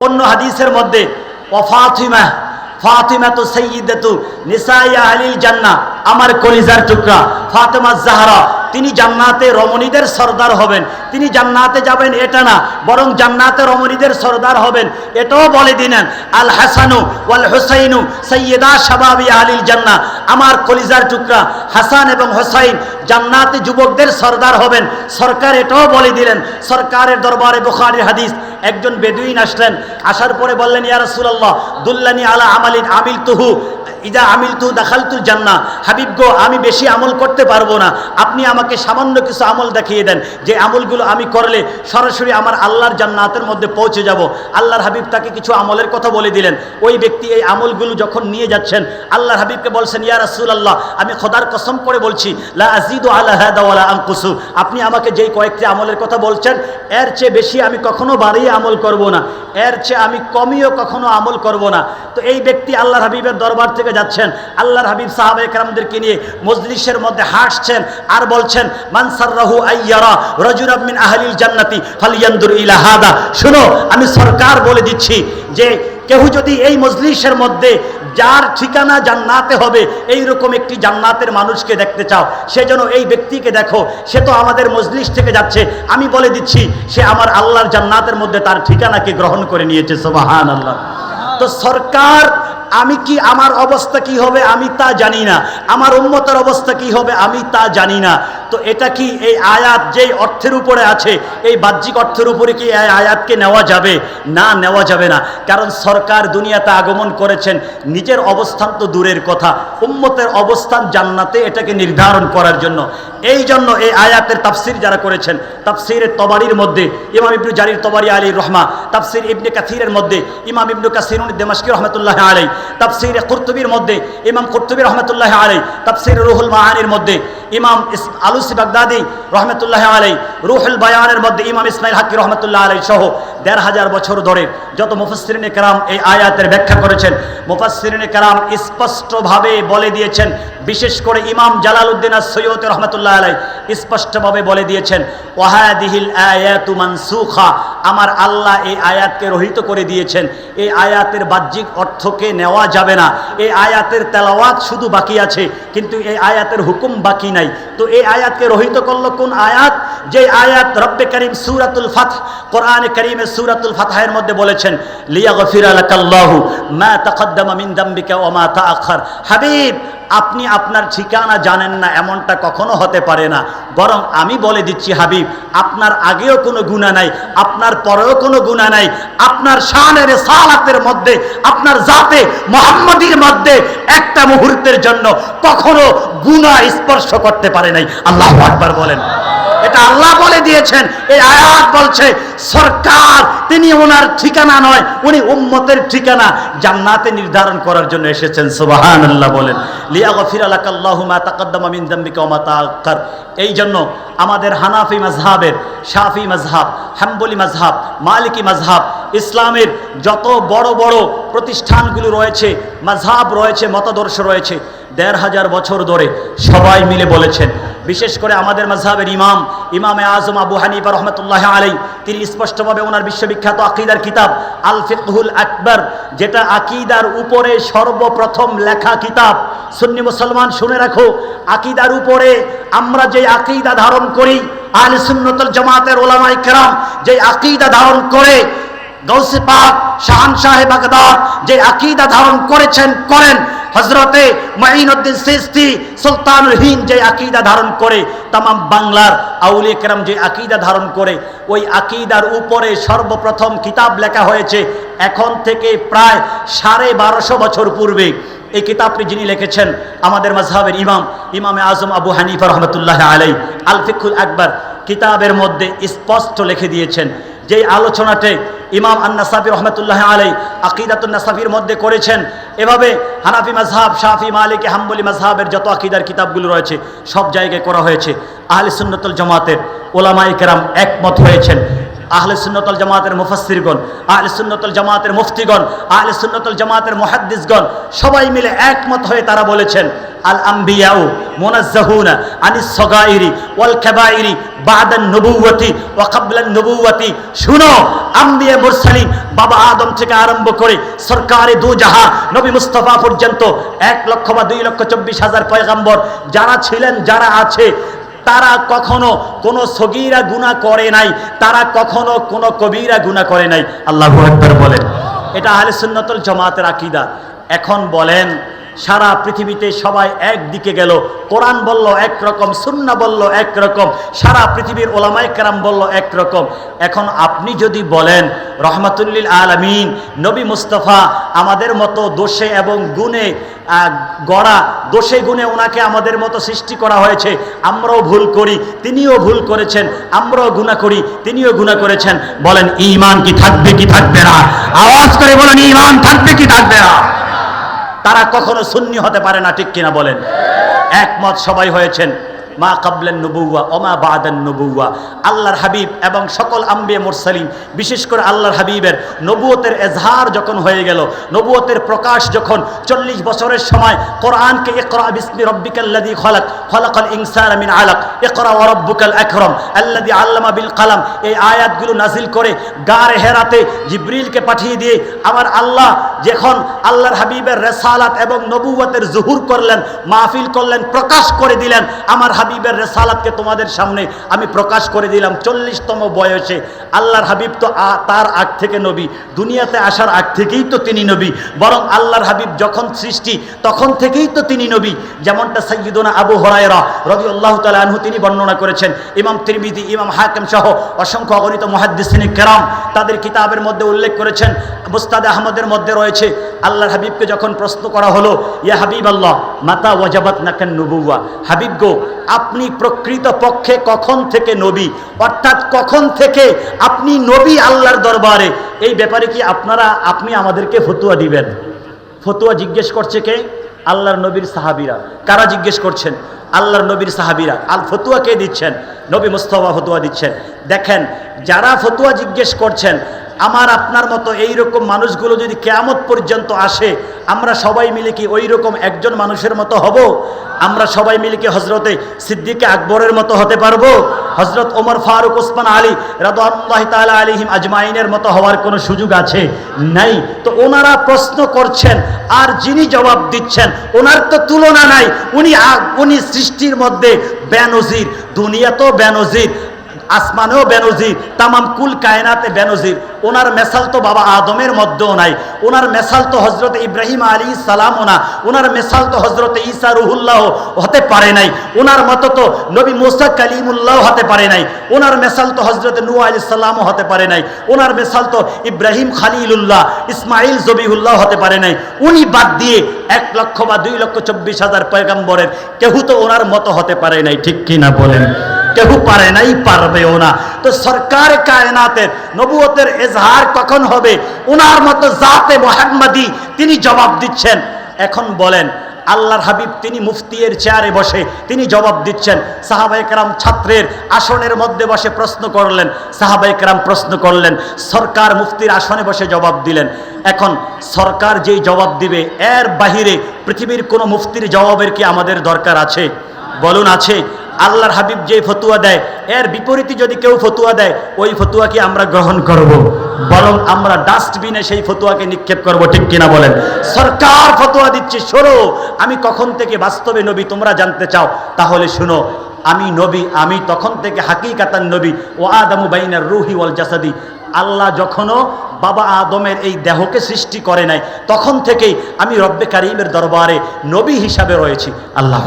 অন্য হাদিসের মধ্যে অফাতিমা ফাতিমা তো সৈয়দতু নিসাইয়া আলিল জান্না আমার কলিজার টুকরা ফাতেমা জাহরা তিনি জান্নাতে রমণীদের সর্দার হবেন। তিনি জান্নাতে যাবেন এটা না, বরং জান্নাতে রমণীদের সর্দার হবেন। এটাও বলে দিলেন, আল হাসানু ওয়াল হুসাইনু সৈয়দা শাবাবি আলিল জান্না আমার কলিজার টুকরা, হাসান এবং হোসাইন জান্নাতে যুবকদের সর্দার হবেন। সরকার এটাও বলে দিলেন, সরকারের দরবারে বুখারীর হাদিস, একজন বেদুইন আসলেন, আসার পরে বললেন, ইয়া রাসূলুল্লাহ, দুল্লানি আলা আমালিন আমিল তুহু ইদা আমিল তু দাখালতুল জান্না হাবিব গো, আমি বেশি আমল করতে পারব না। আপনি আমাকে সামান্য কিছু আমল দেখিয়ে দেন, যে আমলগুলো আমি করলে সরাসরি আমার আল্লাহর জান্নাতের মধ্যে পৌঁছে যাব। আল্লাহর হাবিব তাকে কিছু আমলের কথা বলে দিলেন। ওই ব্যক্তি এই আমলগুলো যখন নিয়ে যাচ্ছেন, আল্লাহর হাবিবকে বলছেন, ইয়া রাসূলুল্লাহ, আমি খোদার কসম করে বলছি আপনি আমাকে যেই কয়েকটি আমলের কথা বলছেন, এর চেয়ে বেশি আমি কখনো বাড়িয়ে আমল করব না। এর চেয়ে আমি কমিও কখনো আমল করব না। তো এই ব্যক্তি আল্লাহর হাবিবের দরবার থেকে যাচ্ছেন। আল্লাহর হাবিব সাহাবা একরামদেরকে নিয়ে মজলিসের মধ্যে হাসছেন আর বলছেন মানসাররাহু আইয়ারা রাজুলাম মিন আহলিল জান্নাতি ফালিয়ানদুর ইলা হাদা। শুনো, আমি সরকার বলে দিচ্ছি যে কেউ যদি এই মজলিসের মধ্যে যার ঠিকানা জান্নাতে হবে এই রকম একটি জান্নাতের মানুষকে দেখতে চাও সেজন্য এই ব্যক্তিকে দেখো, সে তো আমাদের মজলিস থেকে যাচ্ছে। আমি বলে দিচ্ছি, সে আমার আল্লাহর জান্নাতের মধ্যে তার ঠিকানাকে গ্রহণ করে নিয়েছে সোবাহান আল্লাহ তো সরকার, আমি কি আমার অবস্থা কি হবে আমি তা জানি না। আমার উন্মতের অবস্থা কি হবে আমি তা জানি না। তো এটা কি এই আয়াত যেই অর্থের উপরে আছে, এই বাহ্যিক অর্থের উপরে কি এই আয়াতকে নেওয়া যাবে? না, নেওয়া যাবে না। কারণ সরকার দুনিয়াতে আগমন করেছেন, নিজের অবস্থান তো দূরের কথা, উম্মতের অবস্থান জান্নাতে এটাকে নির্ধারণ করার জন্য। এই জন্য এই আয়াতের তাফসির যারা করেছেন তাফসিরের তবারির মধ্যে, ইমাম ইবনু জারির তবারি আলী রহমা, তাফসির ইবনে কাথিরের মধ্যে, ইমাম ইবনু কাসির দেমাশকি রহমতুল্লাহ আলাই তাফসির কুর্তুবির মধ্যে, ইমাম কুর্তুবি রহমতুল্লাহ আলাই তাফসির রুহুল মাহানির মধ্যে, ইমাম ইস- আলুসি বাগদাদি রহমতুল্লাহ আলাই রুহুল বায়ানের মধ্যে ইমাম ইসমাইল হাকি রহমতুল্লাহ আলাই সহ দেড় হাজার বছর ধরে যত মুফাসসিরিনে কেরাম এই আয়াতের ব্যাখ্যা করেছেন, মুফাসসিরিনে কেরাম স্পষ্টভাবে বলে দিয়েছেন, বিশেষ করে ইমাম জালালউদ্দিন সৈয়দ রহমতুল্লাহ আলাই স্পষ্টভাবে বলে দিয়েছেন, ওয়াহাদিহিল আয়াতু মানসুখা, আমার আল্লাহ এই আয়াতকে রহিত করে দিয়েছেন, এই আয়াতের বাহ্যিক অর্থকে নেওয়া যাবে না, এই আয়াতের তেলাওয়াত শুধু বাকি আছে, কিন্তু এই আয়াতের হুকুম বাকি নাই, তো এই আয়াতকে রহিত করল কোন আয়াত? যে আয়াত রব্বে করিম সুরাতুল ফাত কোরআনে করিমের সুরাতুল ফাতহের মধ্যে বলেছেন, লিয়াগফির লাকাল্লাহু মা তাকদ্দামা মিন দামবিকা ওয়া মা তাআখার হাবিব, আপনি আপনার ঠিকানা জানেন না, এমনটা কখনো হতে পারে না। বরং আমি বলে দিচ্ছি হাবিব, আপনার আগেও কোনো গুণা নাই, আপনার পরেও কোনো গুণা নাই। আপনার শানের সালাতের মধ্যে, আপনার জাতে মোহাম্মদীর মধ্যে একটা মুহূর্তের জন্য কখনো গুণা স্পর্শ করতে পারে নাই। আল্লাহ আকবার বলেন। এটা আল্লাহ বলে দিয়েছেন। এই আয়াত বলছে, সরকার তিনি ওনার ঠিকানা নয়, উনি উম্মতের ঠিকানা। জান্নাতে নির্ধারণ করার জন্য এসেছেন সুবাহান আল্লাহ বলেন। লিয়া গফির আলাকাল্লাহু মা তাকাদ্দামা মিন ওয়া মা তাআখার এই জন্য আমাদের হানাফি মাযহাবের, শাফি মাযহাব, হাম্বলি মাযহাব, মালিকি মাযহাব, ইসলামের যত বড় বড় প্রতিষ্ঠানগুলো রয়েছে, মাযহাব রয়েছে, মতাদর্শ রয়েছে, দেড় হাজার বছর ধরে সবাই মিলে বলেছেন বিশেষ করে আমাদের মাঝহাবের ইমাম, ইমামে আজম আবু হানিফা রহমতুল্লাহ আলাই তিনি স্পষ্টভাবে ওনার বিশ্ববিখ্যাত আকিদার কিতাব আল ফিকহুল আকবর, যেটা আকিদার উপরে সর্বপ্রথম লেখা কিতাব। সুন্নি মুসলমান শুনে রাখো, আকিদার উপরে আমরা যে আকিদা ধারণ করি আল সুন্নতুল জামাতের ওলামাই কেরাম যে আকিদা ধারণ করে গৌসে পাক শাহান সাহেব বাগদাদ যে আকিদা ধারণ করেছেন, করেন হজরতে মাইনুদ্দিন সিস্তি সুলতানুল হিন্দ যে আকিদা ধারণ করে তাম বাংলার আউলি কেরাম যে আকিদা ধারণ করে, ওই আকিদার উপরে সর্বপ্রথম কিতাব লেখা হয়েছে এখন থেকে প্রায় সাড়ে বারোশো বছর পূর্বে। এই কিতাবটি যিনি লিখেছেন আমাদের mazhaবের ইমাম, ইমামে আজম আবু হানিফা রহমতুল্লাহ আলাই আল ফিকুল আকবর, কিতাবের মধ্যে স্পষ্ট লিখে দিয়েছেন যেই আলোচনাটি ইমাম আন্নাসাফি রহমতুল্লাহ আলাই আকিদাতুল সাফির মধ্যে করেছেন, এভাবে হানাফি মাজহাব শাহি মালিক, হাম্বলি মাজহাবের যত আকিদার কিতাবগুলো রয়েছে, সব জায়গায় করা হয়েছে। আহলে সুন্নতুল জমাতের ওলামাই কেরাম একমত হয়েছেন। আহলে সুন্নতল জামাতের মুফাসসিরগণ, আহলে সুন্নতল জামাতের মুফতিগণ, আহলে সুন্নতল জামাতের মহাদ্দিসগণ, সবাই মিলে একমত হয়ে তারা বলেছেন, আল আম্বিয়াউ মুনাজ্জাহুনা আনিস সগাইরি ওয়াল কাবাইরি বাদান নবুওয়াতি ওয়া ক্বাবলান নবুওয়াতি। শুনো, আম্বিয়া মুরসালিন বাবা আদম থেকে আরম্ভ করে সরকারে দু জাহা নবী মুস্তফা পর্যন্ত এক লক্ষ বা দুই লক্ষ চব্বিশ হাজার পয়গাম্বর যারা ছিলেন, যারা আছে তারা কখনো কোনো সগিরা গুণা করে নাই, তারা কখনো কোনো কবিরা গুণা করে নাই। আল্লাহ বলেন। এটা আহলে সুন্নাতুল জামাতের আকিদা। এখন বলেন সারা পৃথিবীতে সবাই একদিকে গেল। কোরআন বলল একরকম, সুন্না বলল একরকম, সারা পৃথিবীর ওলামাই কেরাম বলল একরকম। এখন আপনি যদি বলেন, রহমাতুল্লিল আলমিন, নবী মুস্তফা আমাদের মতো দোষে এবং গুণে গড়া, দোষে গুণে ওনাকে আমাদের মতো সৃষ্টি করা হয়েছে, আমরাও ভুল করি, তিনিও ভুল করেছেন, আমরাও গুণা করি, তিনিও গুণা করেছেন। বলেন ইমান কি থাকবে কি থাকবে না? আওয়াজ করে বলেন ইমান থাকবে, কি থাকবে না? তারা কখনো সুন্নি হতে পারে না ঠিক কিনা বলেন? একমত সবাই হয়েছেন। মা কাবলেন নবুয়া ওমা বাদান নবুয়া আল্লাহর হাবিব এবং সকল আম্বিয়া মুরসালিম বিশেষ করে আল্লাহর হাবিবের নবুয়তের এজহার যখন হয়ে গেল, নবুয়তের প্রকাশ যখন চল্লিশ বছরের সময় কোরআনকে ইকরা বিসমি রব্বিকাল্লাযী খলাক, খলাকাল ইনসানা মিন আলাক, ইকরা ওয়া রাব্বুকাল আকরাম, আল্লাযী আল্লামা বিল কালাম, এই আয়াতগুলো নাজিল করে গার হেরাতে জিব্রিলকে পাঠিয়ে দিয়ে আমার আল্লাহ যখন আল্লাহর হাবিবের রেসালাত এবং নবুয়তের জুহুর করলেন, মাহফিল করলেন, প্রকাশ করে দিলেন, আমার হাবিবের রেসালাতকে তোমাদের সামনে আমি প্রকাশ করে দিলাম চল্লিশতম বয়সে। আল্লাহর হাবিব তো তার আগ থেকে নবী। দুনিয়াতে আসার আগ থেকেই তো তিনি নবী। বরং আল্লাহর হাবিব যখন সৃষ্টি, তখন থেকেই তো তিনি নবী। যেমনটা সৈয়দনা আবু হরায়রা রবি আল্লাহ তালা তিনি বর্ণনা করেছেন। ইমাম তিরমিদি ইমাম হাকিম সহ অসংখ্য অগণিত মহাদ্দিসিনী কেরাম তাদের কিতাবের মধ্যে উল্লেখ করেছেন। মুস্তাদ আহমদের মধ্যে রয়েছে। আল্লাহর হাবিবকে যখন প্রশ্ন করা হলো, ইয়া হাবিব আল্লাহ মাতা ওয়াজাবাত নাকেন নবুয়া হাবিব গো আপনি প্রকৃত পক্ষে কখন থেকে নবী? অর্থাৎ কখন থেকে আপনি নবী আল্লাহর দরবারে? এই ব্যাপারে কি আপনারা, আপনি আমাদেরকে ফতুয়া দিবেন? ফতুয়া জিজ্ঞেস করছে কে? আল্লাহর নবীর সাহাবিরা। কারা জিজ্ঞেস করছেন? আল্লাহর নবীর সাহাবিরা। আল ফতুয়া কে দিচ্ছেন? নবী মুস্তফা ফতুয়া দিচ্ছেন। দেখেন, যারা ফতুয়া জিজ্ঞেস করছেন আমার আপনার মতো এই রকম মানুষগুলো যদি কেয়ামত পর্যন্ত আসে, আমরা সবাই মিলে কি ওই রকম একজন মানুষের মতো হব? আমরা সবাই মিলে কি হজরতে সিদ্দিকে আকবরের মতো হতে পারব? হজরত ওমর ফারুক ওসমান আলী রাদুল্লাহ তালা আলিহিম আজমাইনের মতো হওয়ার কোনো সুযোগ আছে? নাই। তো ওনারা প্রশ্ন করছেন, আর যিনি জবাব দিচ্ছেন, ওনার তো তুলনা নাই। উনি উনি সৃষ্টির মধ্যে বেনজির দুনিয়া তো বেনজির। আসমানেও বেনজির, তামাম কুল কায়নাতে বেনজির। ওনার মেসাল তো বাবা আদমের মধ্যেও নাই। ওনার মেসাল তো হজরত ইব্রাহিম আলী সালামও না। ওনার মেসাল তো হজরত ঈসা রুহুল্লাহ হতে পারে নাই। ওনার মতো তো নবী মুসা কালিমুল্লাহ হতে পারে নাই। ওনার মেসাল তো হজরত নূ আলী সাল্লামও হতে পারে নাই। ওনার মেসাল তো ইব্রাহিম খালিলুল্লাহ ইসমাইল জবিহুল্লাহ হতে পারে নাই। উনি বাদ দিয়ে এক লক্ষ বা দুই লক্ষ চব্বিশ হাজার পয়গাম্বরের কেউ তো ওনার মতো হতে পারে নাই। ঠিক কিনা বলেন? কেউ পারে নাই, পারবেও না। তো সরকার কায়নাতের নবুয়তের এজহার কখন হবে? ওনার মতো জাতে মোহাম্মদি তিনি জবাব দিচ্ছেন। এখন বলেন, আল্লাহর হাবিব তিনি মুফতিয়ের চেয়ারে বসে তিনি জবাব দিচ্ছেন। সাহাবাইকরাম ছাত্রের আসনের মধ্যে বসে প্রশ্ন করলেন সাহাবাইকরাম প্রশ্ন করলেন, সরকার মুফতির আসনে বসে জবাব দিলেন। এখন সরকার যেই জবাব দিবে, এর বাহিরে পৃথিবীর কোনো মুফতির জবাবের কি আমাদের দরকার আছে? বলুন, আছে। আল্লাহর হাবিব যে ফতুয়া দেয়, এর বিপরীতে যদি কেউ ফতুয়া দেয়, ওই ফতুয়াকে আমরা গ্রহণ করব। বরং আমরা ডাস্টবিনে সেই ফতুয়াকে নিক্ষেপ করব, ঠিক কিনা বলেন? সরকার ফতুয়া দিচ্ছে সরো আমি কখন থেকে বাস্তবে নবী তোমরা জানতে চাও? তাহলে শুনো, আমি নবী, আমি তখন থেকে হাকি হাকিকাতান নবী, ও আদামু বাইনার রুহি ওয়াল জাসাদি। আল্লাহ যখনও বাবা আদমের এই দেহকে সৃষ্টি করে নাই। তখন থেকেই আমি রব্বে কারিমের দরবারে নবী হিসাবে রয়েছি। আল্লাহ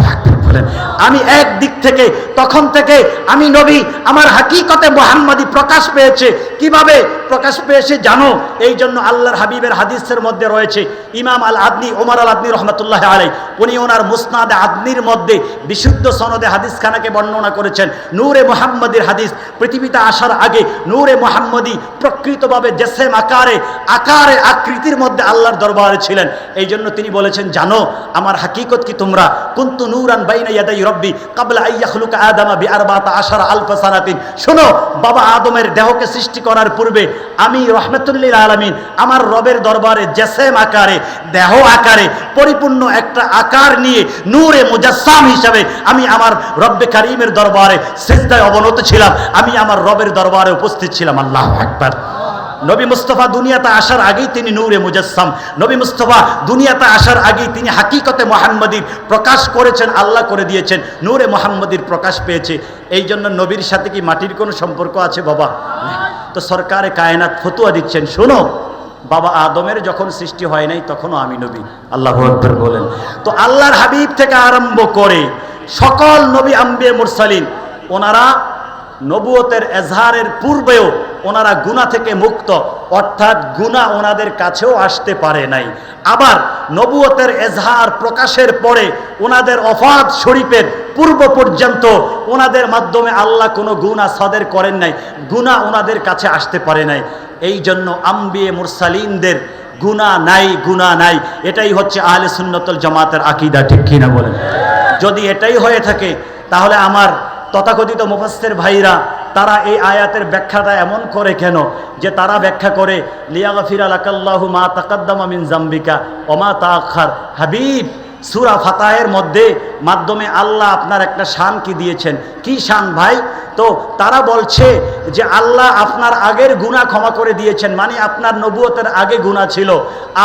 আমি এক দিক থেকে, তখন থেকে আমি নবী, আমার হাকিকতে মোহাম্মদী প্রকাশ পেয়েছে। কীভাবে প্রকাশ পেয়েছে জানো? এই জন্য আল্লাহর হাবিবের হাদিসের মধ্যে রয়েছে, ইমাম আল আদনি ওমর আল আদনি রহমতুল্লাহ আলাই উনি ওনার মুসনাদে আদনির মধ্যে বিশুদ্ধ সনদে হাদিস খানাকে বর্ণনা করেছেন। নূরে মোহাম্মদীর হাদিস, পৃথিবীতে আসার আগে নূরে মোহাম্মদী প্রকৃতভাবে জেসেম আকারে আকারে আকৃতির মধ্যে আল্লাহর দরবারে ছিলেন। এই জন্য তিনি বলেছেন, জানো, আমার হাকিকত কি তোমরা? কুন্তু নূরান বাইনা ইয়াদাই রব্বি, কাবলা আইয়াখলুকা আদামা বি আরবাতা আশারা আলফা সানাতিন। শোনো, বাবা আদমের দেহকে সৃষ্টি করার পূর্বে আমি রহমতুল্লিল আলামিন আমার রবের দরবারে জেসেম আকারে, দেহ আকারে, পরিপূর্ণ একটা আকার নিয়ে নূরে মুজাসসাম হিসাবে আমি আমার রব্বে কারিমের দরবারে সিজদায় অবনত ছিলাম। আমি আমার রবের দরবারে উপস্থিত ছিলাম। আল্লাহ আকবার। নবী মুস্তফা দুনিয়াতে আসার আগেই তিনি নূরে মুজাসসাম। নবী মুস্তফা দুনিয়াতে আসার আগেই তিনি হাকিকতে মোহাম্মদীর প্রকাশ করেছেন, আল্লাহ করে দিয়েছেন, নূরে মোহাম্মদীর প্রকাশ পেয়েছে। এই জন্য নবীর সাথে কি মাটির কোনো সম্পর্ক আছে বাবা? তো সরকারে কায়নাত ফতুয়া দিচ্ছেন। শোনো, বাবা আদমের যখন সৃষ্টি হয় নাই, তখনও আমি নবী। আল্লাহ বলেন। তো আল্লাহর হাবিব থেকে আরম্ভ করে সকল নবী আম্বে মুরসালিন, ওনারা নবুয়তের এজহারের পূর্বেও ওনারা গুণা থেকে মুক্ত। অর্থাৎ গুণা ওনাদের কাছেও আসতে পারে নাই। আবার নবুয়তের এজহার প্রকাশের পরে ওনাদের অফাদ শরীফের পূর্ব পর্যন্ত ওনাদের মাধ্যমে আল্লাহ কোনো গুণা সদের করেন নাই। গুণা ওনাদের কাছে আসতে পারে নাই। এই জন্য আম্বিয়ে মুরসালিনদের গুণা নাই গুণা নাই। এটাই হচ্ছে আহলে সুন্নতল জামাতের আকিদা, ঠিক কিনা বলেন? যদি এটাই হয়ে থাকে, তাহলে আমার তথাকথিত মুফাস্তের ভাইরা, তারা এই আয়াতের ব্যাখ্যাটা এমন করে কেন? যে তারা ব্যাখ্যা করে লিয়া লিয়াগফির আলাকাল্লাহু মা তাকাদ্দামা মিন জাম্বিকা ওমা তাআখার। হাবিব সূরা ফাতাহের মধ্যে মাধ্যমে আল্লাহ আপনার একটা শান কি দিয়েছেন? কি শান ভাই? তো তারা বলছে যে আল্লাহ আপনার আগের গুনাহ ক্ষমা করে দিয়েছেন মানে আপনার নবুয়তের আগে গুনাহ ছিল।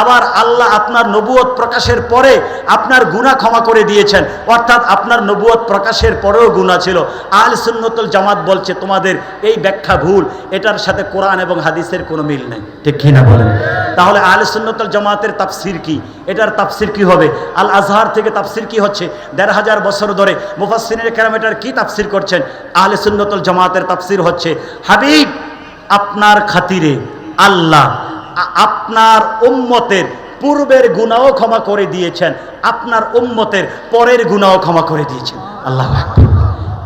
আবার আল্লাহ আপনার নবুয়ত প্রকাশের পরে আপনার গুনাহ ক্ষমা করে দিয়েছেন। অর্থাৎ আপনার নবুয়ত প্রকাশের পরেও গুনাহ ছিল। আল সুন্নতুল জামাত বলছে, তোমাদের এই ব্যাখ্যা ভুল। এটার সাথে কোরআন এবং হাদিসের কোনো মিল নেই। ঠিক কি না বলেন? তাহলে আল সুন্নতুল জামাতের তাফসির কি? এটার তাফসির কি হবে? আল আজহার থেকে তাফসির কি হচ্ছে? দেড় হাজার বছর ধরে মুফাসসিনের কেরাম এটার কি তাফসির করছেন? আহলে সুন্নতুল জামাতের তাফসির হচ্ছে, হাবিব, আপনার খাতিরে আল্লাহ আপনার উম্মতের পূর্বের গুনাও ক্ষমা করে দিয়েছেন, আপনার উম্মতের পরের গুনাও ক্ষমা করে দিয়েছেন। আল্লাহ।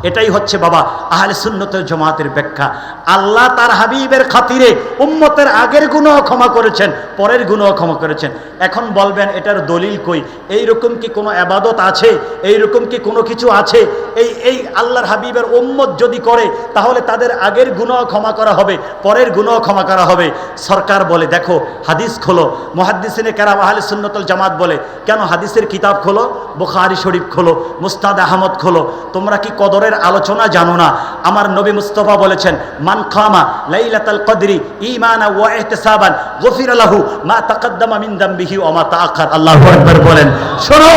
এটাই হচ্ছে বাবা আহলে সুন্নতের জমাতের ব্যাখ্যা। আল্লাহ তার হাবিবের খাতিরে উম্মতের আগের গুণও ক্ষমা করেছেন, পরের গুণও ক্ষমা করেছেন। এখন বলবেন, এটার দলিল কই? এই রকম কি কোনো আবাদত আছে? এই রকম কি কোনো কিছু আছে? এই এই আল্লাহর হাবিবের উম্মত যদি করে, তাহলে তাদের আগের গুণও ক্ষমা করা হবে, পরের গুণও ক্ষমা করা হবে। সরকার বলে, দেখো, হাদিস খোলো। মহাদ্দিসিনে কেরাম আহলে সুন্নতল জামাত বলে, কেন হাদিসের কিতাব খোলো? বুখারি শরীফ খোলো, মুস্তাদ আহমদ খোলো। তোমরা কি কদরের আলোচনা জানো না। আমার নবী মুস্তফা বলেছেন, মান খামা লাইলাতাল কদরি ঈমানা ওয়া ইহতিসাবান, গফির লাহু মা তাকাদ্দামা মিন দামবিহি ওয়া মা তাআখার। আল্লাহু আকবার বলেন। শোনো,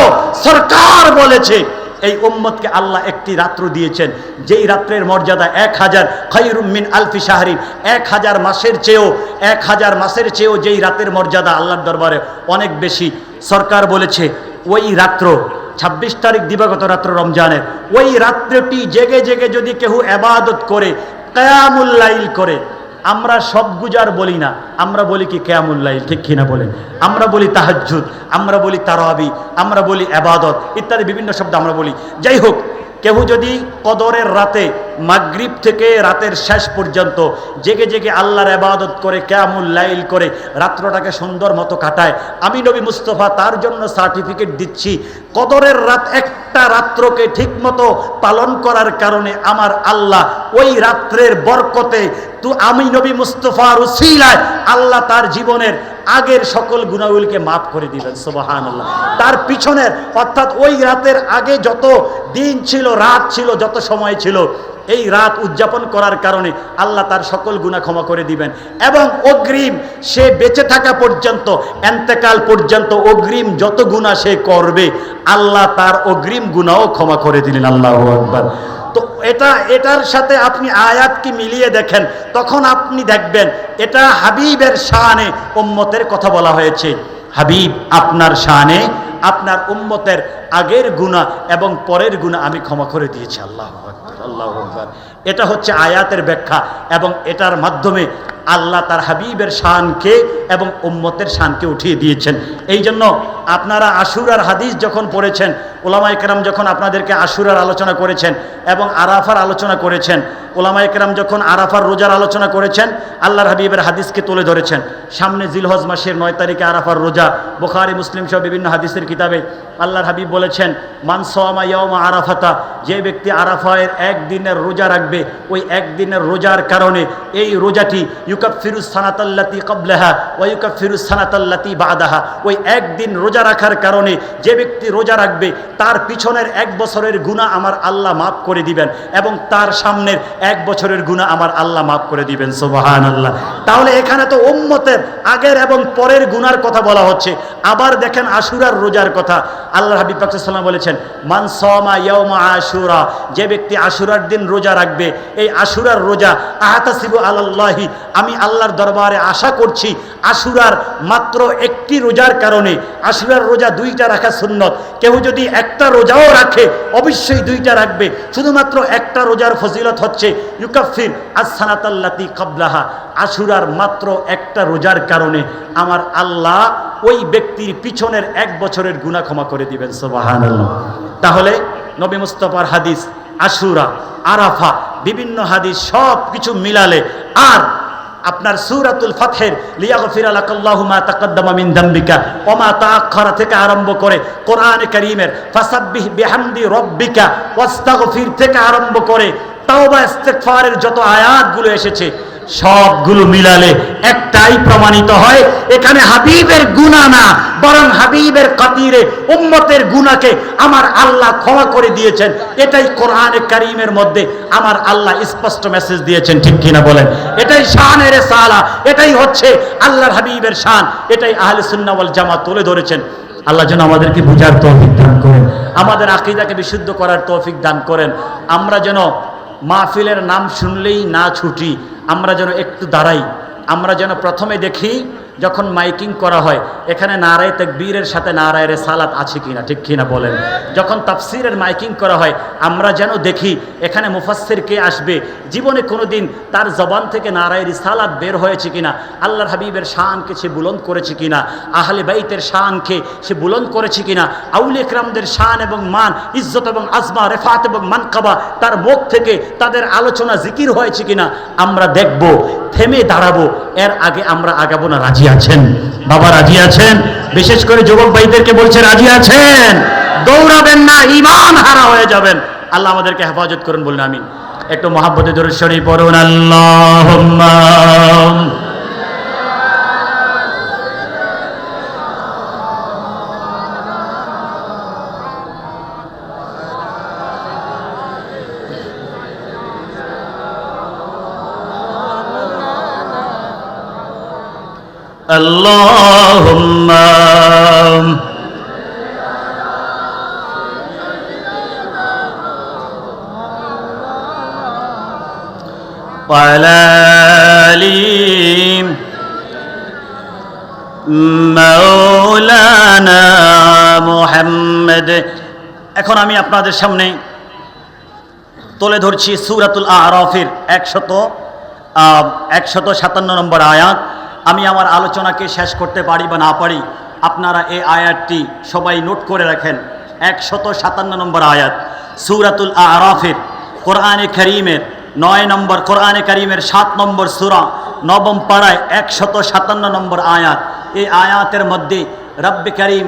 সরকার বলেছে, এই উম্মতকে আল্লাহ একটি রাত্র দিয়েছেন, যেই রাত্রের মর্যাদা এক হাজার খৈরুম মিন আলফি শাহরিন। এক হাজার মাসের চেয়েও, এক হাজার মাসের চেয়েও যেই রাতের মর্যাদা আল্লাহর দরবারে অনেক বেশি। সরকার বলেছে, ওই রাত্র ছাব্বিশ তারিখ দিবাগত রাত্র রমজানের। ওই রাত্রটি জেগে জেগে যদি কেউ এবাদত করে কেয়ামুল্লাইল করে, আমরা সব গুজার বলি না। আমরা বলি কি কেয়ামুল্লাইল ঠিক কিনা বলেন? আমরা বলি তাহাজুদ আমরা বলি তারাবি, আমরা বলি আবাদত ইত্যাদি বিভিন্ন শব্দ আমরা বলি। যাই হোক কেউ যদি কদরের রাতে মাগরিব থেকে রাতের শেষ পর্যন্ত জেগে জেগে আল্লাহর আবাদত করে, কেয়ামুল লাইল করে, রাত্রটাকে সুন্দর মতো কাটায়, আমি নবী মুস্তফা তার জন্য সার্টিফিকেট দিচ্ছি, কদরের রাত একটা রাত্রকে ঠিকমতো পালন করার কারণে আমার আল্লাহ ওই রাত্রের বরকতে তো আমি নবী মুস্তফার উসিলায় আল্লাহ তার জীবনের আগের সকল গুণাগুলিকে মাফ করে দিবেন সোবাহান আল্লাহ তার পিছনের, অর্থাৎ ওই রাতের আগে যত দিন ছিল, রাত ছিল, যত সময় ছিল এই রাত উদযাপন করার কারণে আল্লাহ তার সকল গুণা ক্ষমা করে দিবেন। এবং অগ্রিম সে বেঁচে থাকা পর্যন্ত, এন্তেকাল পর্যন্ত অগ্রিম যত গুণা সে করবে, আল্লাহ তার অগ্রিম গুণাও ক্ষমা করে দিলেন, আল্লাহ আকবার। তো এটা, এটার সাথে আপনি আয়াত কি মিলিয়ে দেখেন, তখন আপনি দেখবেন এটা হাবিবের শাহানে উম্মতের কথা বলা হয়েছে। হাবিব আপনার শানে আপনার উম্মতের আগের গুণা এবং পরের গুণা আমি ক্ষমা করে দিয়েছি, আল্লাহ আল্লাহ এটা হচ্ছে আয়াতের ব্যাখ্যা এবং এটার মাধ্যমে আল্লাহ তার হাবিবের শানকে এবং উম্মতের শানকে উঠিয়ে দিয়েছেন। এই জন্য আপনারা আশুরার হাদিস যখন পড়েছেন ওলামাই কেরাম যখন আপনাদেরকে আশুরার আলোচনা করেছেন এবং আরাফার আলোচনা করেছেন ওলামাই কেরাম যখন আরাফার রোজার আলোচনা করেছেন, আল্লাহর হাবিবের হাদিসকে তুলে ধরেছেন। সামনে জিলহজ মাসের নয় তারিখে আরাফার রোজা, বোখারি, মুসলিম সহ বিভিন্ন হাদিসের কিতাবে আল্লাহর হাবিব বলেছেন মানসমা ইয়মা আরাফাতা যে ব্যক্তি আরাফায়ের একদিনের রোজা রাখবে, ওই একদিনের রোজার কারণে এই রোজাটি ইউকাব ফিরুজ সানাতাল্লাতি কবলেহা ও ইউকাব ফিরুজ সানাতাল্লাতি বাদাহা। ওই একদিন রোজা রাখার কারণে যে ব্যক্তি রোজা রাখবে, তার পিছনের এক বছরের গুণা আমার আল্লাহ মাফ করে দিবেন এবং তার সামনের এক বছরের গুণা আমার আল্লাহ মাফ করে দিবেন সোবাহান আল্লাহ তাহলে এখানে তো উম্মতের আগের এবং পরের গুনার কথা বলা হচ্ছে। আবার দেখেন আশুরার রোজার কথা। আল্লাহ হাবিব পাকসাল্লাম বলেছেন, মান সমা ইয়মা আশুরা যে ব্যক্তি আশুরার দিন রোজা রাখবে, এই আশুরার রোজা আহাতাসিবু আল্লাহি আমি আল্লাহর দরবারে আশা করছি আশুরার মাত্র একটি রোজার কারণে, আশুরার রোজা দুইটা রাখা সুন্নত। কেউ যদি একটা রোজাও রাখে, অবশ্যই দুইটা রাখবে। শুধুমাত্র একটা রোজার ফজিলত হচ্ছে, ইউকাফির আসানাতাল্লাতি কাবলাহা। আশুরার মাত্র একটা রোজার কারণে আমার আল্লাহ ওই ব্যক্তির পিছনের এক বছরের গুণা ক্ষমা করে দিবেন সোবাহান তাহলে নবী মুস্তফার হাদিস, আশুরা, আরাফা, বিভিন্ন হাদিস সব কিছু মিলালে আর আপনার সুরাতুল ফাথের লিয়াগফির লাকাল্লাহু মা তাকাদ্দামা মিন দামবিকা মা তাআখারা থেকে আরম্ভ করে কোরআন কারীমের ফাসাব্বিহ বিহামদি রাব্বিকা ওয়াস্তাগফির থেকে আরম্ভ করে তাওবা ইস্তেগফারের যত আয়াতগুলো এসেছে সবগুলো মিলালে একটাই প্রমাণিত হয়, এখানে হাবিবের গুণা না, বরং হাবিবের কাতিরে, উম্মতের গুণাকে আমার আল্লাহ ক্ষমা করে দিয়েছেন। এটাই কোরআনে কারিমের মধ্যে আমার আল্লাহ স্পষ্ট মেসেজ দিয়েছেন, ঠিক কিনা বলেন? এটাই শানের সালা এটাই হচ্ছে আল্লাহর হাবিবের শান, এটাই আহলে সুন্নাওয়াল জামা তুলে ধরেছেন। আল্লাহ যেন আমাদেরকে বুঝার তৌফিক দান করেন, আমাদের আকিদাকে বিশুদ্ধ করার তৌফিক দান করেন। আমরা যেন মাহফিলের নাম শুনলেই না ছুটি আমরা যেন একটু দাঁড়াই আমরা যেন প্রথমে দেখি যখন মাইকিং করা হয়, এখানে নারায় তেকবীরের সাথে নারায় রে সালাত আছে কিনা, ঠিক কিনা বলেন। যখন তাফসিরের মাইকিং করা হয়, আমরা যেন দেখি এখানে মুফাসসির কে আসবে, জীবনে কোনো দিন তার জবান থেকে নারায় রিসালাত বের হয়েছে কিনা, আল্লাহর হাবিবের শানকে সে বুলন্দ করেছে কিনা, আহলে বাইতের শানকে সে বুলন্দ করেছে কিনা আউল ইকরামদের শান এবং মান, ইজ্জত এবং আজমা, রেফাত এবং মানকাবা তার মুখ থেকে তাদের আলোচনা জিকির হয়েছে কিনা, আমরা দেখব, থেমে দাঁড়াবো, এর আগে আমরা আগাবো না, রাজি আছেন? বাবা রাজি আছেন? বিশেষ করে যুবক ভাইদেরকে বলছে, রাজি আছেন? দৌড়াবেন না ইমান হারা হয়ে যাবেন। আল্লাহ আমাদেরকে হেফাজত করুন বলুন আমি একটু মহাব্বতে দরুদ শরীফ পড়ুন আল্লাহ اللهم وعلى آل مولانا محمد এখন আমি আপনাদের সামনে তুলে ধরছি সুরাতুল আরফের একশত আহ, একশত সাতান্ন নম্বর আয়াত আমি আমার আলোচনাকে শেষ করতে পারি বা না পারি, আপনারা এই আয়াতটি সবাই নোট করে রাখেন। একশত সাতান্ন নম্বর আয়াত, সুরাতুল আরফের কোরআনে করিমের নয় নম্বর, কোরআনে করিমের সাত নম্বর সুরা, নবম পাড়ায় একশত সাতান্ন নম্বর আয়াত। এই আয়াতের মধ্যে রব্বে করিম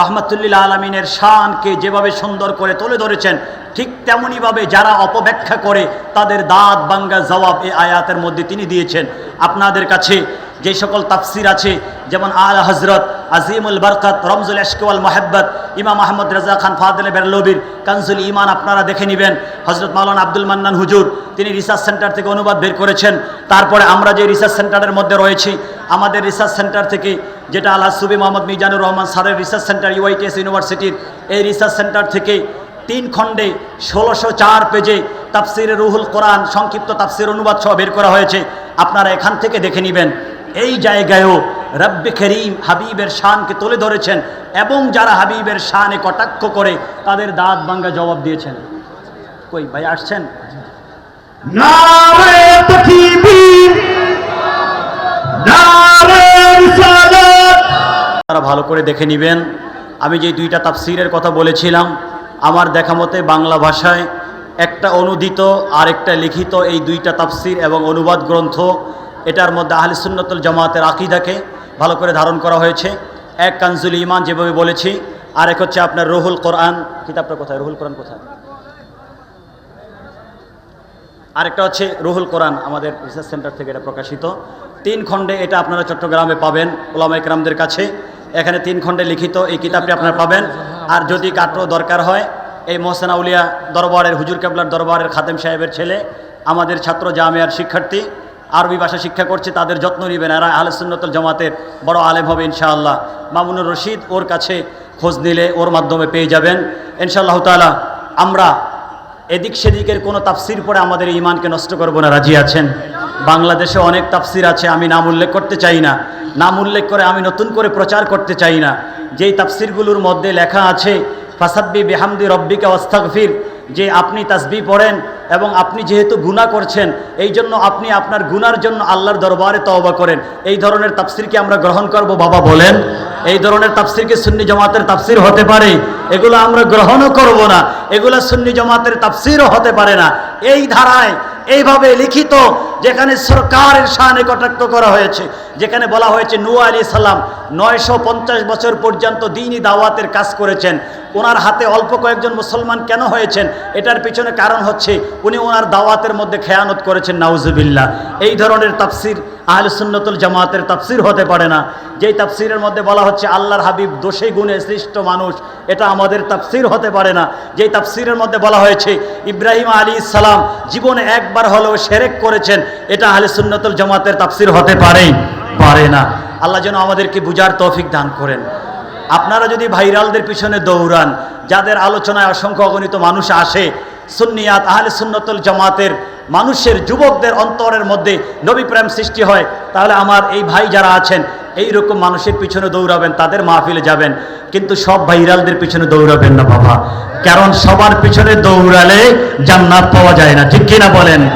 রহমতুল্লিল আলমিনের শানকে যেভাবে সুন্দর করে তুলে ধরেছেন, ঠিক তেমনইভাবে যারা অপব্যাখ্যা করে, তাদের দাঁত বাঙ্গা জবাব এই আয়াতের মধ্যে তিনি দিয়েছেন। আপনাদের কাছে যে সকল তাফসির আছে, যেমন আল হজরত আজিমুল বরকত, রমজুল এশকওয়াল মোহাব্বত, ইমাম আহমদ রাজা খান ফাদলে বেরলবির কানজুল ইমান আপনারা দেখে নেবেন। হজরত মাওলানা আব্দুল মান্নান হুজুর, তিনি রিসার্চ সেন্টার থেকে অনুবাদ বের করেছেন। তারপরে আমরা যে রিসার্চ সেন্টারের মধ্যে রয়েছি, আমাদের রিসার্চ সেন্টার থেকে যেটা আল্লাহ সুবি মোহাম্মদ মিজানুর রহমান স্যারের রিসার্চ সেন্টার ইউআইটিএস ইউনিভার্সিটির এই রিসার্চ সেন্টার থেকে তিন খণ্ডে ষোলোশো চার পেজে তাফসির রুহুল কোরআন, সংক্ষিপ্ত তাফসির অনুবাদ সহ বের করা হয়েছে। আপনারা এখান থেকে দেখে নেবেন। এই জায়গায়ও রব্বে খেরিম হাবিবের শানকে তুলে ধরেছেন এবং যারা হাবিবের শানে কটাক্ষ করে তাদের দাঁত বাঙ্গা জবাব দিয়েছেন। কই ভাই আসছেন? তারা ভালো করে দেখে নেবেন। আমি যে দুইটা তাফসিরের কথা বলেছিলাম আমার দেখা মতে বাংলা ভাষায় একটা অনুদিত আর একটা লিখিত এই দুইটা তাফসির এবং অনুবাদ গ্রন্থ এটার মধ্যে আহলে সুন্নতুল জামাতের আকিদাকে ভালো করে ধারণ করা হয়েছে। এক কানজুল ইমান যেভাবে বলেছি আর এক হচ্ছে আপনার রুহুল কোরআন। কিতাবটা কোথায়? রুহুল কোরআন কোথায়? আরেকটা হচ্ছে রুহুল কোরআন, আমাদের রিসার্চ সেন্টার থেকে এটা প্রকাশিত। তিন খণ্ডে এটা আপনারা চট্টগ্রামে পাবেন ওলামা একরামদের কাছে। এখানে তিন খণ্ডে লিখিত এই কিতাবটি আপনারা পাবেন। আর যদি কাট্র দরকার হয়, এই মোহসেন আউলিয়া দরবারের, হুজুর কেবলার দরবারের খাদেম সাহেবের ছেলে, আমাদের ছাত্র জামিয়ার শিক্ষার্থী আরবি ভাষা শিক্ষা করছে, তাদের যত্ন নেবেন। এরা আহলে সুন্নতুল জামাতের বড় আলেম হবে ইনশাআল্লাহ। মামুনুর রশিদ ওর কাছে খোঁজ নিলে ওর মাধ্যমে পেয়ে যাবেন। ইনশাআল্লাহ তাআলা, আমরা এদিক সেদিকের কোনো তাফসির পরে আমাদের ইমানকে নষ্ট করব না। রাজি আছেন? বাংলাদেশে অনেক তাফসির আছে, আমি নাম উল্লেখ করতে চাই না। নাম উল্লেখ করে আমি নতুন করে প্রচার করতে চাই না। যেই তাফসিরগুলোর মধ্যে লেখা আছে, ফাসাব্বি বেহামদি রব্বিকা ওস্তাগফির যে আপনি তাসবি পড়েন এবং আপনি যেহেতু গুণা করছেন এই জন্য আপনি আপনার গুনার জন্য আল্লাহর দরবারে তওবা করেন। এই ধরনের তাফসিরকে আমরা গ্রহণ করব, বাবা বলেন? এই ধরনের তাফসিরকে সুন্নি জামাতের তাফসির হতে পারে? এগুলো আমরা গ্রহণও করব না। এগুলো সুন্নি জামাতের তাফসিরও হতে পারে না। এই ধারায় এইভাবে লিখিত যেখানে সরকারের শানে কটাক্ত করা হয়েছে, যেখানে বলা হয়েছে নুয়া আলী সাল্লাম নয়শো পঞ্চাশ বছর পর্যন্ত দিনই দাওয়াতের কাজ করেছেন। ওনার হাতে অল্প কয়েকজন মুসলমান কেন হয়েছেন? এটার পিছনে কারণ হচ্ছে উনি ওনার দাওয়াতের মধ্যে খেয়ানত করেছেন নাউজুবিল্লা এই ধরনের তাফসির আহলে সুন্নতুল জামাতের তাফসির হতে পারে না। যেই তাফসিরের মধ্যে বলা হচ্ছে, আল্লাহর হাবিব দোষে গুণে সৃষ্ট মানুষ। এটা আমাদের তাফসির হতে পারে না। যেই তাফসিরের মধ্যে বলা হয়েছে, ইব্রাহিম আলী ইসালাম জীবনে একবার হলেও সেরেক করেছেন। এটা আহলে সুন্নতুল জামাতের তাফসির হতে পারে পারে না। আল্লাহ যেন আমাদেরকে বুঝার তৌফিক দান করেন। আপনারা যদি ভাইরালদের পিছনে দৌড়ান, যাদের আলোচনায় অসংখ্য অগণিত মানুষ আসে সুন্নিয়াত, আহলে সুন্নতুল জামাতের মানুষের, যুবকদের অন্তরের মধ্যে নবী প্রেম সৃষ্টি হয়। তাহলে আমার এই ভাই যারা আছেন এই রকম মানুষের পিছনে দৌড়াবেন, তাদের মাহফিলে যাবেন। কিন্তু সব ভাইরালদের পিছনে দৌড়াবেন না বাবা। কারণ সবার পিছনে দৌড়ালে জান্নাত পাওয়া যায় না। ঠিক কিনা বলেন?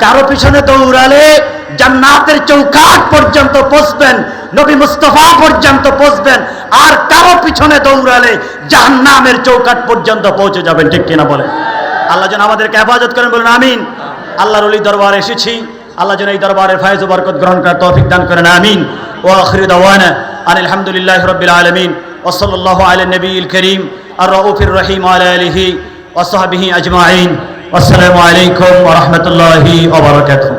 কারও পিছনে দৌড়ালে জান্নাতের চৌকাট পর্যন্ত পৌঁছবেন, নবী মুস্তফা পর্যন্ত পৌঁছবেন। আর কারও পিছনে দৌড়ালে জাহান্নামের চৌকাট পর্যন্ত পৌঁছে যাবেন। ঠিক কিনা বলেন? আল্লাহ যেন আমাদেরকে হেফাজত করেন, বলেন আমিন। আল্লাহর অলি দরবার এসেছি। আল্লাহ যেন এই দরবারের ফায়জ ও বরকত গ্রহণ করার তৌফিক দান করেন, আমিন। ও আখরিদ আলহামদুলিল্লাহ রাব্বিল আলামিন। ওয়া সাল্লাল্লাহু আলা নবিয়িল করিম আর রাউফির রহিম আলা আলিহি ওয়া সাহবিহি আজমাইন। আসসালামু আলাইকুম ওয়া রাহমাতুল্লাহি ওয়া বারাকাতুহু।